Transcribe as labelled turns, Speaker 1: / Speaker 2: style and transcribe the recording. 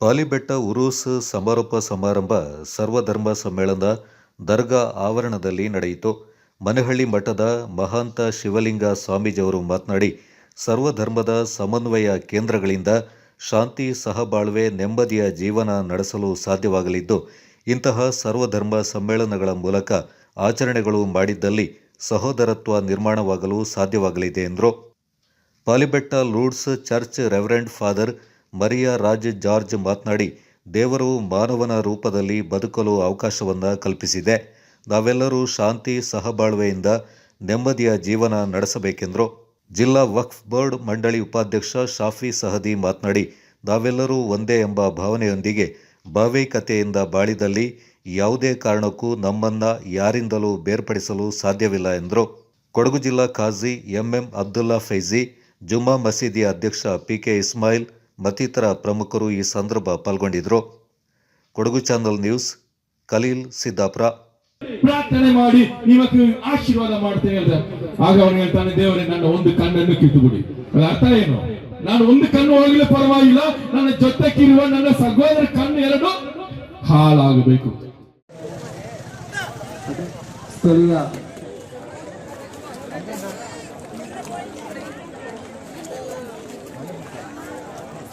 Speaker 1: ಪಾಲಿಬೆಟ್ಟ ಉರೂಸ್ ಸಮಾರೋಪ ಸಮಾರಂಭ ಸರ್ವಧರ್ಮ ಸಮ್ಮೇಳನ ದರ್ಗಾ ಆವರಣದಲ್ಲಿ ನಡೆಯಿತು. ಮನೆಹಳ್ಳಿ ಮಠದ ಮಹಾಂತ ಶಿವಲಿಂಗ ಸ್ವಾಮೀಜಿಯವರು ಮಾತನಾಡಿ, ಸರ್ವಧರ್ಮದ ಸಮನ್ವಯ ಕೇಂದ್ರಗಳಿಂದ ಶಾಂತಿ ಸಹಬಾಳ್ವೆ ನೆಮ್ಮದಿಯ ಜೀವನ ನಡೆಸಲು ಸಾಧ್ಯವಾಗಲಿದ್ದು, ಇಂತಹ ಸರ್ವಧರ್ಮ ಸಮ್ಮೇಳನಗಳ ಮೂಲಕ ಆಚರಣೆಗಳು ಮಾಡಿದ್ದಲ್ಲಿ ಸಹೋದರತ್ವ ನಿರ್ಮಾಣವಾಗಲು ಸಾಧ್ಯವಾಗಲಿದೆ ಎಂದರು. Palibetta Lourdes church reverend father Maria Raj George ಮಾತನಾಡಿ, ದೇವರು ಮಾನವನ ರೂಪದಲ್ಲಿ ಬದುಕಲು ಅವಕಾಶವನ್ನು ಕಲ್ಪಿಸಿದೆ. ನಾವೆಲ್ಲರೂ ಶಾಂತಿ, ಸಹಬಾಳ್ವೆಯಿಂದ ನೆಮ್ಮದಿಯ ಜೀವನ ನಡೆಸಬೇಕೆಂದರು ಜಿಲ್ಲಾ ವಕ್ಫ್ ಬೋರ್ಡ್ ಮಂಡಳಿ ಉಪಾಧ್ಯಕ್ಷ ಶಾಫಿ ಸಹದಿ ಮಾತನಾಡಿ, ನಾವೆಲ್ಲರೂ ಒಂದೇ ಎಂಬ ಭಾವನೆಯೊಂದಿಗೆ ಭಾವೈಕತೆಯಿಂದ ಬಾಳಿದಲ್ಲಿ ಯಾವುದೇ ಕಾರಣಕ್ಕೂ ನಮ್ಮನ್ನು ಯಾರಿಂದಲೂ ಬೇರ್ಪಡಿಸಲು ಸಾಧ್ಯವಿಲ್ಲ ಎಂದರು ಕೊಡಗು ಜಿಲ್ಲಾ ಖಾಜಿ ಎಂಎಂ ಅಬ್ದುಲ್ಲಾ ಫೈಜಿ ಜುಮ್ಮಾ ಮಸೀದಿಯ ಅಧ್ಯಕ್ಷ ಪಿಕೆ ಇಸ್ಮಾಯಿಲ್ ಮತ್ತಿತರ ಪ್ರಮುಖರು ಈ ಸಂದರ್ಭ ಪಾಲ್ಗೊಂಡಿದ್ದರು ಕೊಡಗು ಚಾನಲ್ ನ್ಯೂಸ್ ಖಲೀಲ್ ಸಿದ್ದಾಪುರ.
Speaker 2: ಪ್ರಾರ್ಥನೆ ಮಾಡಿ ನಿಮಗೆ ಆಶೀರ್ವಾದ ಮಾಡ್ತೇನೆ ಅಂತ. ಆಗ ಅವನು ಹೇಳ್ತಾನೆ ದೇವರೇ ನನ್ನ ಒಂದು ಕಣ್ಣನ್ನು ಕಿತ್ತುಬಿಡಿ. ಅದರ ಅರ್ಥ ಏನು? ನಾನು ಒಂದು ಕಣ್ಣು ಹೋಗಲಿ ಪರವಾಗಿಲ್ಲ. ನನ್ನ ಜೊತೆಗಿರುವ ನನ್ನ ಸಹೋದರ ಕಣ್ಣು ಎರಡು ಹಾಳಾಗಬೇಕು.
Speaker 3: ಸ್ಥಳೀಯ